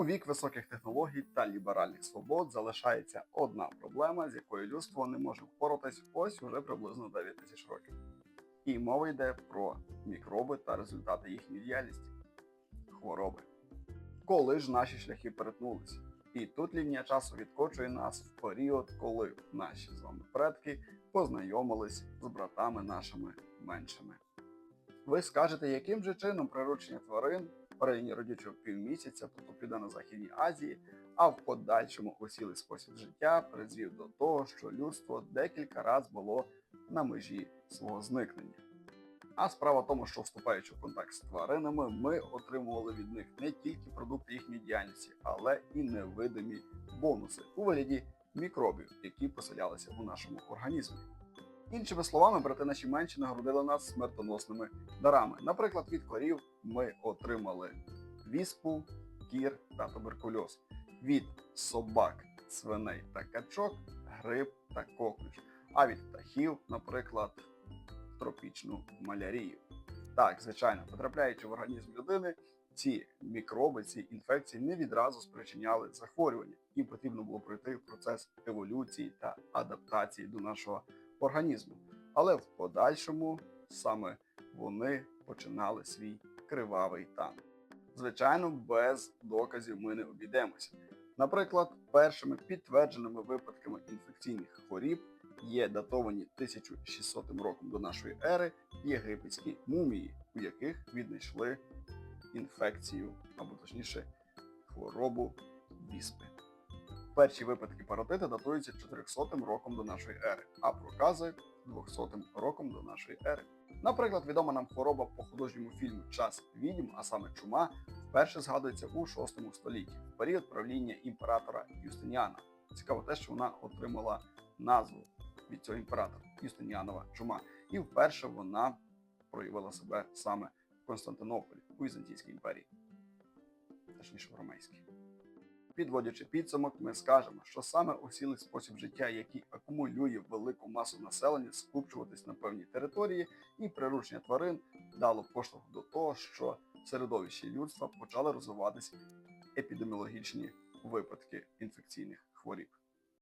У вік високих технологій та ліберальних свобод залишається одна проблема, з якою людство не може впоратись ось уже приблизно 9 тисяч років. І мова йде про мікроби та результати їхньої діяльності хвороби. Коли ж наші шляхи перетнулися? І тут лінія часу відкочує нас в період, коли наші з вами предки познайомились з братами нашими меншими. Ви скажете, яким же чином приручення тварин районі родючого півмісяця, тобто Південно-Західній Азії, а в подальшому осілий спосіб життя призвів до того, що людство декілька разів було на межі свого зникнення. А справа в тому, що вступаючи в контакт з тваринами, ми отримували від них не тільки продукти їхньої діяльності, але і невидимі бонуси у вигляді мікробів, які поселялися у нашому організмі. Іншими словами, брати наші менші нагородили нас смертоносними дарами. Наприклад, від корів ми отримали віспу, кір та туберкульоз. Від собак, свиней та качок грип та коклюш. А від птахів, наприклад, тропічну малярію. Так, звичайно, потрапляючи в організм людини, ці мікроби, ці інфекції не відразу спричиняли захворювання. Їм потрібно було пройти процес еволюції та адаптації до нашого організму. Але в подальшому саме вони починали свій кривавий танк. Звичайно, без доказів ми не обійдемося. Наприклад, першими підтвердженими випадками інфекційних хворіб є датовані 1600 роком до нашої ери єгипетські мумії, у яких віднайшли інфекцію, або точніше, хворобу віспи. Перші випадки паротиту датуються 400 роком до нашої ери, а прокази 200 роком до нашої ери. Наприклад, відома нам хвороба по художньому фільму Час відьм, а саме чума, вперше згадується у 6 столітті, в період правління імператора Юстиніана. Цікаво те, що вона отримала назву від цього імператора Юстиніанова чума. І вперше вона проявила себе саме в Константинополі у Візантійській імперії, точніше в Ромейській. Підводячи підсумок, ми скажемо, що саме осілий спосіб життя, який акумулює велику масу населення, скупчуватись на певній території, і приручення тварин дало поштовх до того, що в середовищі людства почали розвиватись епідеміологічні випадки інфекційних хворіб.